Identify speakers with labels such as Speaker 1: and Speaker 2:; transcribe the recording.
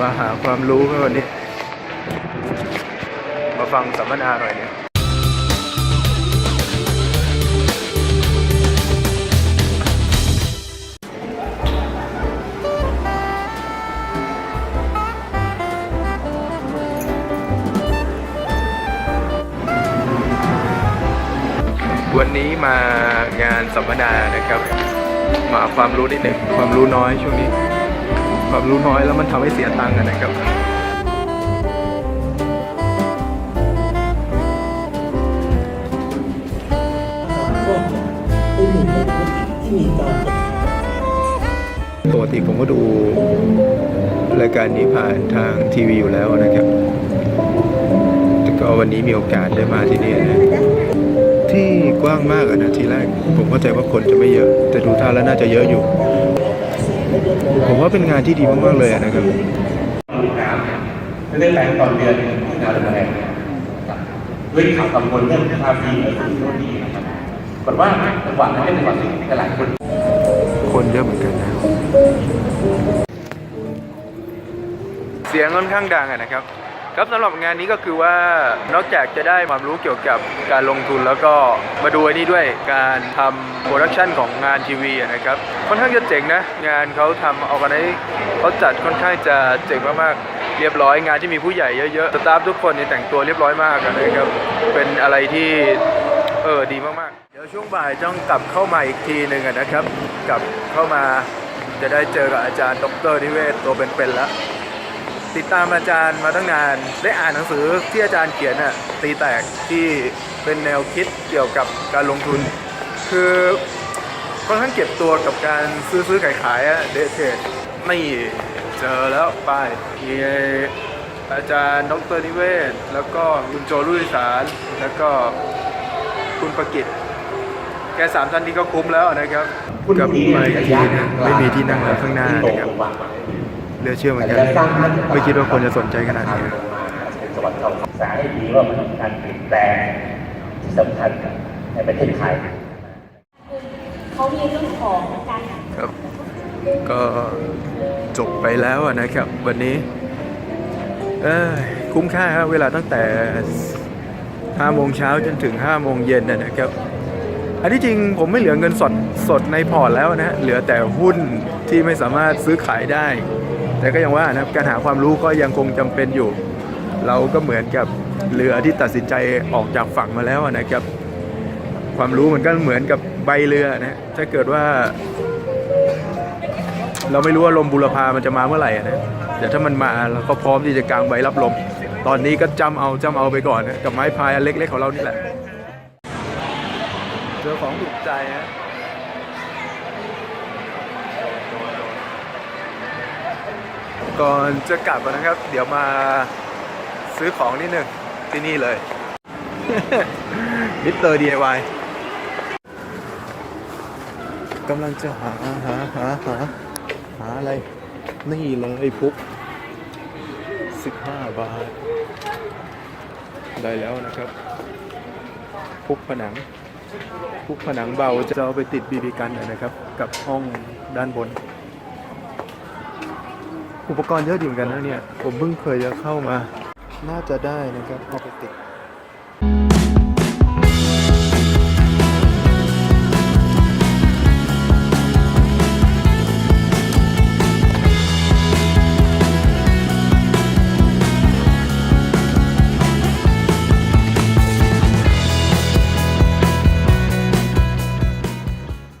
Speaker 1: มาหาความรู้กันวันนี้ มาฟังสัมมนาหน่อยเนี่ยวันนี้มางานสัมมนานะครับ มาความรู้นิดหนึ่งความรู้น้อยช่วงนี้ ความรู้น้อยแล้วมันทำให้เสียตังค์อะนะครับ
Speaker 2: ปก
Speaker 1: ติผมก็ดูรายการนี้ผ่านทางทีวีอยู่แล้วนะครับ แต่ก็วันนี้มีโอกาสได้มาที่นี่นะ ที่กว้างมากอนะทีแรก ผมเข้าใจว่าคนจะไม่เยอะ แต่ดูท่าแล้วน่าจะเยอะอยู่ ผมว่าเป็นงานที่ดีมากๆเลยอะนะครับ
Speaker 3: ลุยน้ำจะได้แรงตอนเดือนที่นาแรงด้วยข่าวกังวลเรื่องภาษีและสิ่งที่ดีนะครับกดว่าจังหวะนั้นเป็นจังหวะที่หลายคน
Speaker 1: คนเยอะเหมือนกันนะเสียงค่อนข้างดังอะนะครับ ครับสำหรับงานนี้ก็คือว่านอกจากจะได้ความรู้เกี่ยวกับการลงทุนแล้วก็มาดูอันนี้ด้วยการทำโปรดักชันของงานทีวีนะครับค่อนข้างจะเจ๋งนะ งานเขาทำออกกันให้เขาจัดค่อนข้างจะเจ๋งมากๆเรียบร้อยงานที่มีผู้ใหญ่เยอะๆสตาฟทุกคนนี่แต่งตัวเรียบร้อยมากนะครับเป็นอะไรที่เออดีมากๆ เดี๋ยวช่วงบ่ายต้องกลับเข้ามาอีกทีหนึ่งนะครับ กลับเข้ามาจะได้เจอกับอาจารย์ดรนิเวศตัวเป็นๆแล้ว ติดตามอาจารย์มาตั้งนาน ได้อ่านหนังสือที่อาจารย์เขียนน่ะตีแตกที่เป็นแนวคิดเกี่ยวกับการลงทุน คือค่อนข้างเก็บตัวกับการซื้อซื้อขายขายๆอะเดทเทรดไม่เจอแล้วไปมีอาจารย์ดรนิเวศ แล้วก็คุณโจลุยสาร แล้วก็คุณประกิตแกสามท่านนี้ก็คุ้มแล้วนะครับกลับมาอีกทีนึงไม่มีที่นั่งแล้วข้างหน้านะครับเห ลือเชื่อเหมือนกันไม่คิดว่าคนจะสนใจขนาดนี้
Speaker 3: เป็นจังหวัดเราศึกษาให้ดีว่ามันมีการเปลี่ยนแปลงที่สำคัญในประเทศไทย
Speaker 4: เขามีเรื่องของการ
Speaker 1: ครับก็จบไปแล้วอะนะครับ วันนี้เอ้ยคุ้มค่าครับเวลาตั้งแต่5โมงเช้าจนถึง5โมงเย็นนะนะครับ อันที่จริงผมไม่เหลือเงินสดสดในพอร์ตแล้วนะฮะเหลือแต่หุ้นที่ไม่สามารถซื้อขายได้ แต่ก็ยังว่านะการหาความรู้ก็ยังคงจำเป็นอยู่ เราก็เหมือนกับเรือที่ตัดสินใจออกจากฝั่งมาแล้วนะครับ ความรู้มันก็เหมือนกับใบเรือนะถ้าเกิดว่า เราไม่รู้ว่าลมบุรพามันจะมาเมื่อไหร่อะนะแต่ถ้ามันมาเราก็พร้อมที่จะกางใบรับลม ตอนนี้ก็จำเอาจำเอาไปก่อนนะกับไม้พายอันเล็กๆของเรานี่แหละเจอของถูกใจฮะ ก่อนจะกลับนะครับ เดี๋ยวมาซื้อของนิดหนึ่งที่นี่เลยมิสเตอร์ DIY กำลังจะหาหาหาหาหาอะไร นี่เลยพุก15 บาท ได้แล้วนะครับพุกผนังพุกผนังเบาจะเอาไปติดบีบีกันนะครับ กับห้องด้านบน อุปกรณ์เยอะดีเหมือนกันนะเนี่ย ผมเพิ่งเคยจะเข้ามา น่าจะได้นะครับเอาไปติด